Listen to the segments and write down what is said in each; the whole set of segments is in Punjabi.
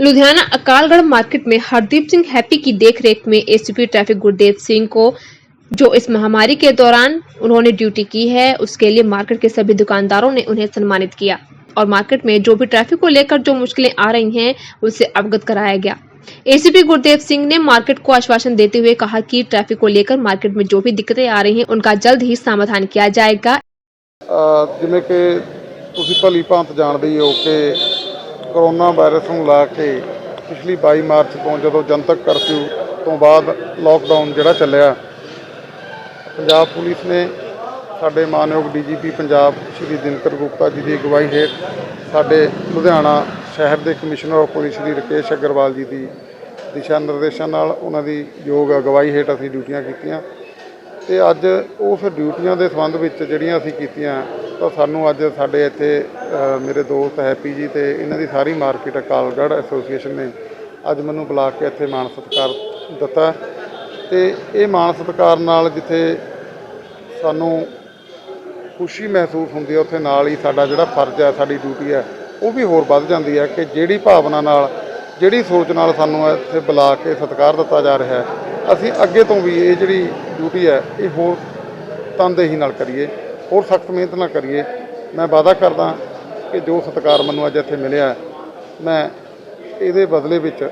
लुधियाना अकालगढ़ मार्केट में हरदीप सिंह हैप्पी की देखरेख में एसीपी ट्रैफिक गुरदेव सिंह को जो इस महामारी के दौरान उन्होंने ड्यूटी की है उसके लिए मार्केट के सभी दुकानदारों ने उन्हें सम्मानित किया और मार्केट में जो भी ट्रैफिक को लेकर जो मुश्किलें आ रही हैं उससे अवगत कराया गया एसीपी गुरदेव सिंह ने मार्केट को आश्वासन देते हुए कहा कि ट्रैफिक को लेकर मार्केट में जो भी दिक्कतें आ रही हैं उनका जल्द ही समाधान किया जाएगा ਅ, ਜਿਵੇਂ ਕਿ ਤੁਸੀਂ ਭਲੀ ਭਾਂਤ ਜਾਣਦੇ ਹੀ ਹੋ ਕਿ ਕਰੋਨਾ ਵਾਇਰਸ ਨੂੰ ਲਾ ਕੇ ਪਿਛਲੀ 22 ਮਾਰਚ ਤੋਂ ਜਦੋਂ ਜਨਤਕ ਕਰਫਿਊ ਤੋਂ ਬਾਅਦ ਲੋਕਡਾਊਨ ਜਿਹੜਾ ਚੱਲਿਆ, ਪੰਜਾਬ ਪੁਲਿਸ ਨੇ ਸਾਡੇ ਮਾਨਯੋਗ ਡੀਜੀਪੀ ਪੰਜਾਬ ਸ਼੍ਰੀ ਦਿਨਕਰ ਗੁਪਤਾ ਜੀ ਦੀ ਅਗਵਾਈ ਹੇਠ ਸਾਡੇ ਲੁਧਿਆਣਾ ਸ਼ਹਿਰ ਦੇ commissioner of police Shri Rakesh Agarwal ji ਦੀ ਦਿਸ਼ਾ ਨਿਰਦੇਸ਼ਾਂ ਨਾਲ ਉਹਨਾਂ ਦੀ ਯੋਗ ਅਗਵਾਈ ਹੇਠ ਅਸੀਂ ਡਿਊਟੀਆਂ ਕੀਤੀਆਂ ਤੇ ਅੱਜ ਉਸ ਡਿਊਟੀਆਂ ਦੇ ਸੰਬੰਧ ਵਿੱਚ ਜਿਹੜੀਆਂ ਅਸੀਂ ਕੀਤੀਆਂ ਤਾਂ ਸਾਨੂੰ ਅੱਜ ਸਾਡੇ ਇੱਥੇ ਮੇਰੇ ਦੋਸਤ ਹੈਪੀ ਜੀ ਤੇ ਇਹਨਾਂ ਦੀ ਸਾਰੀ ਮਾਰਕੀਟ ਅਕਾਲਗੜ੍ਹ ਐਸੋਸੀਏਸ਼ਨ ਨੇ ਅੱਜ ਮੈਨੂੰ ਬੁਲਾ ਕੇ ਇੱਥੇ ਮਾਣ ਸਤਿਕਾਰ ਦਿੱਤਾ। ਤੇ ਇਹ ਮਾਣ ਸਤਿਕਾਰ ਨਾਲ ਜਿੱਥੇ ਸਾਨੂੰ ਖੁਸ਼ੀ ਮਹਿਸੂਸ ਹੁੰਦੀ ਹੈ, ਉੱਥੇ ਨਾਲ ਹੀ ਸਾਡਾ ਜਿਹੜਾ ਫਰਜ਼ ਹੈ, ਸਾਡੀ ਡਿਊਟੀ ਹੈ, ਉਹ ਵੀ ਹੋਰ ਵੱਧ ਜਾਂਦੀ ਹੈ ਕਿ ਜਿਹੜੀ ਭਾਵਨਾ ਨਾਲ, ਜਿਹੜੀ ਸੋਚ ਨਾਲ ਸਾਨੂੰ ਇੱਥੇ ਬੁਲਾ ਕੇ ਸਤਿਕਾਰ ਦਿੱਤਾ ਜਾ ਰਿਹਾ ਹੈ, ਅਸੀਂ ਅੱਗੇ ਤੋਂ ਵੀ ਇਹ ਜਿਹੜੀ ਡਿਊਟੀ ਹੈ, ਇਹ ਹੋਰ ਤਨਦੇਹੀ ਨਾਲ ਕਰੀਏ। ਹੋਰ ਸਖਤ ਮਿਹਨਤ ਨਾਲ ਕਰੀਏ। ਮੈਂ ਵਾਅਦਾ ਕਰਦਾ ਕਿ ਜੋ ਸਤਿਕਾਰ ਮੈਨੂੰ ਅੱਜ ਇੱਥੇ ਮਿਲਿਆ ਮੈਂ ਇਹਦੇ ਬਦਲੇ ਵਿੱਚ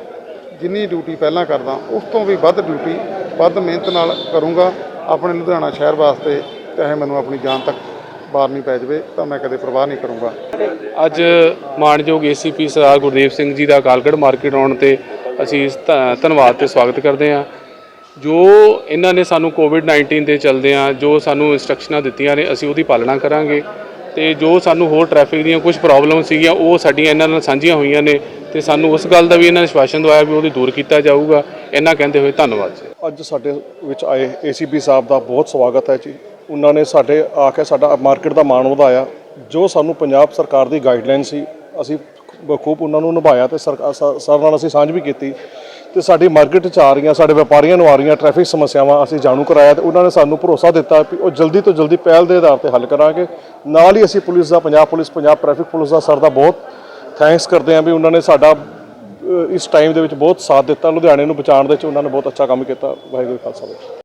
ਜਿੰਨੀ ਡਿਊਟੀ ਪਹਿਲਾਂ ਕਰਦਾ, ਉਸ ਤੋਂ ਵੀ ਵੱਧ ਡਿਊਟੀ ਵੱਧ ਮਿਹਨਤ ਨਾਲ ਕਰੂੰਗਾ। ਆਪਣੇ ਲੁਧਿਆਣਾ ਸ਼ਹਿਰ ਵਾਸਤੇ ਚਾਹੇ ਮੈਨੂੰ ਆਪਣੀ ਜਾਨ ਤੱਕ ਵਾਰਨੀ ਪੈ ਜਾਵੇ, ਤਾਂ ਮੈਂ ਕਦੇ ਪਰਵਾਹ ਨਹੀਂ ਕਰੂੰਗਾ। ਅੱਜ ਮਾਨਯੋਗ ਏਸੀਪੀ ਸਰਦਾਰ ਗੁਰਦੇਵ ਸਿੰਘ ਜੀ ਦਾ ਅਕਾਲਗੜ੍ਹ ਮਾਰਕੀਟ ਆਉਣ ਤੇ ਅਸੀਂ ਇਸ ਧੰਨਵਾਦ ਤੇ ਸਵਾਗਤ ਕਰਦੇ ਹਾਂ। ਜੋ ਇਹਨਾਂ ਨੇ ਸਾਨੂੰ ਕੋਵਿਡ-19 ਦੇ ਚਲਦਿਆਂ ਜੋ ਸਾਨੂੰ ਇਨਸਟਰਕਸ਼ਨਾਂ ਦਿੱਤੀਆਂ ਨੇ, ਅਸੀਂ ਉਹਦੀ ਪਾਲਣਾ ਕਰਾਂਗੇ। ਤੇ ਜੋ ਸਾਨੂੰ ਹੋਰ ਟ੍ਰੈਫਿਕ ਦੀਆਂ ਕੁਝ ਪ੍ਰੋਬਲਮ ਸੀਗੀਆਂ, ਉਹ ਸਾਡੀਆਂ ਇਹਨਾਂ ਨਾਲ ਸਾਂਝੀਆਂ ਹੋਈਆਂ ਨੇ ਤੇ ਸਾਨੂੰ ਉਸ ਗੱਲ ਦਾ ਵੀ ਇਹਨਾਂ ਨੇ ਸ਼ਵਾਸ਼ਨ ਦਵਾਇਆ ਵੀ ਉਹਦੀ ਦੂਰ ਕੀਤਾ ਜਾਊਗਾ। ਇਹਨਾਂ ਕਹਿੰਦੇ ਹੋਏ ਧੰਨਵਾਦ ਜੀ। ਅੱਜ ਸਾਡੇ ਵਿੱਚ ਆਏ ਏਸੀਪੀ ਸਾਹਿਬ ਦਾ ਬਹੁਤ ਸਵਾਗਤ ਹੈ ਜੀ। ਉਹਨਾਂ ਨੇ ਸਾਡੇ ਆ ਕੇ ਸਾਡਾ ਮਾਰਕੀਟ ਦਾ ਮਾਣ ਵਧਾਇਆ। ਜੋ ਸਾਨੂੰ ਪੰਜਾਬ ਸਰਕਾਰ ਦੀ ਗਾਈਡਲਾਈਨ ਸੀ, ਅਸੀਂ ਬਖੂਬ ਉਹਨਾਂ ਨੂੰ ਨਿਭਾਇਆ ਤੇ ਸਰਕਾਰ ਸ- ਸਰ ਨਾਲ ਅਸੀਂ ਸਾਂਝ ਵੀ ਕੀਤੀ। ਤੇ ਸਾਡੀ ਮਾਰਕੀਟ 'ਚ ਆ ਰਹੀਆਂ, ਸਾਡੇ ਵਪਾਰੀਆਂ ਨੂੰ ਆ ਰਹੀਆਂ ਟ੍ਰੈਫਿਕ ਸਮੱਸਿਆਵਾਂ, ਅਸੀਂ ਜਾਣੂ ਕਰਾਇਆ ਤੇ ਉਹਨਾਂ ਨੇ ਸਾਨੂੰ ਭਰੋਸਾ ਦਿੱਤਾ ਕਿ ਉਹ ਜਲਦੀ ਤੋਂ ਜਲਦੀ ਪਹਿਲ ਦੇ ਆਧਾਰ ਤੇ ਹੱਲ ਕਰਾਂਗੇ। ਨਾਲ ਹੀ ਅਸੀਂ ਪੁਲਿਸ ਦਾ, Punjab police, Punjab traffic police ਦਾ ਸਰ ਦਾ ਬਹੁਤ ਥੈਂਕਸ ਕਰਦੇ ਆਂ ਵੀ ਉਹਨਾਂ ਨੇ ਸਾਡਾ ਇਸ ਟਾਈਮ ਦੇ ਵਿੱਚ ਬਹੁਤ ਸਾਥ ਦਿੱਤਾ। ਲੁਧਿਆਣੇ ਨੂੰ ਬਚਾਉਣ ਦੇ ਵਿੱਚ ਉਹਨਾਂ ਨੇ ਬਹੁਤ ਅੱਛਾ ਕੰਮ ਕੀਤਾ। ਵਾਹਿਗੁਰੂ ਖਾਲਸਾ।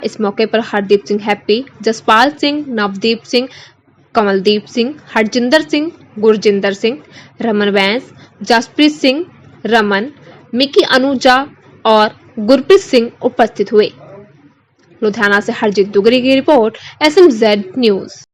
ਇਸ ਮੌਕੇ ਪਰ ਹਰਦੀਪ ਸਿੰਘ ਹੈਪੀ, ਜਸਪਾਲ ਸਿੰਘ, ਨਵਦੀਪ ਸਿੰਘ, ਕਮਲਦੀਪ ਸਿੰਘ, ਹਰਜਿੰਦਰ ਸਿੰਘ, ਗੁਰਜਿੰਦਰ ਸਿੰਘ, ਰਮਨ ਵੈਂਸ, ਜਸਪ੍ਰੀਤ ਸਿੰਘ, ਰਮਨ बैंस जसप्रीत सिंह रमन मिकी अनुजा और गुरप्रीत सिंह उपस्थित हुए लुधियाना से हरजीत दुगरी की रिपोर्ट एस न्यूज